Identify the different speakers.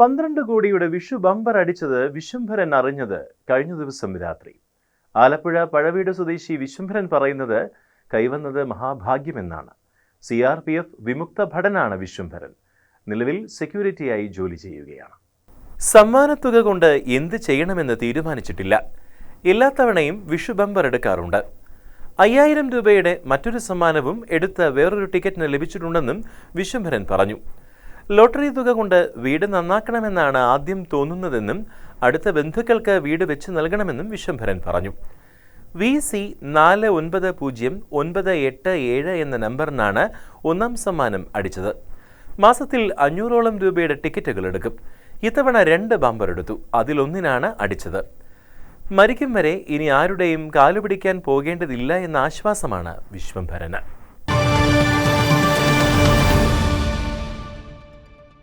Speaker 1: പന്ത്രണ്ട് കോടിയുടെ വിഷു ബമ്പർ അടിച്ചത് വിശ്വംഭരൻ അറിഞ്ഞത് കഴിഞ്ഞ ദിവസം രാത്രി. ആലപ്പുഴ പഴവീട് സ്വദേശി വിശ്വംഭരൻ പറയുന്നത് കൈവന്നത് മഹാഭാഗ്യമെന്നാണ്. സി ആർ പി എഫ് വിമുക്ത ഭടനാണ് വിശ്വംഭരൻ നിലവിൽ സെക്യൂരിറ്റിയായി ജോലി ചെയ്യുകയാണ്. സമ്മാനത്തുക കൊണ്ട് എന്ത് ചെയ്യണമെന്ന് തീരുമാനിച്ചിട്ടില്ല. എല്ലാ തവണയും വിഷു ബമ്പർ എടുക്കാറുണ്ട്. അയ്യായിരം രൂപയുടെ മറ്റൊരു സമ്മാനവും എടുത്ത വേറൊരു ടിക്കറ്റിന് ലഭിച്ചിട്ടുണ്ടെന്നും വിശ്വംഭരൻ പറഞ്ഞു. ലോട്ടറി തുക കൊണ്ട് വീട് നന്നാക്കണമെന്നാണ് ആദ്യം തോന്നുന്നതെന്നും അടുത്ത ബന്ധുക്കൾക്ക് വീട് വെച്ച് നൽകണമെന്നും വിശ്വംഭരൻ പറഞ്ഞു. വി സി നാല് ഒൻപത് പൂജ്യം ഒൻപത് എട്ട് ഏഴ് എന്ന നമ്പറിനാണ് ഒന്നാം സമ്മാനം അടിച്ചത്. മാസത്തിൽ അഞ്ഞൂറോളം രൂപയുടെ ടിക്കറ്റുകൾ എടുക്കും. ഇത്തവണ രണ്ട് ബമ്പർ എടുത്തു. അതിലൊന്നിനാണ് അടിച്ചത്. മരിക്കും വരെ ഇനി ആരുടെയും കാലുപിടിക്കാൻ പോകേണ്ടതില്ല എന്ന ആശ്വാസമാണ് വിശ്വംഭരന്.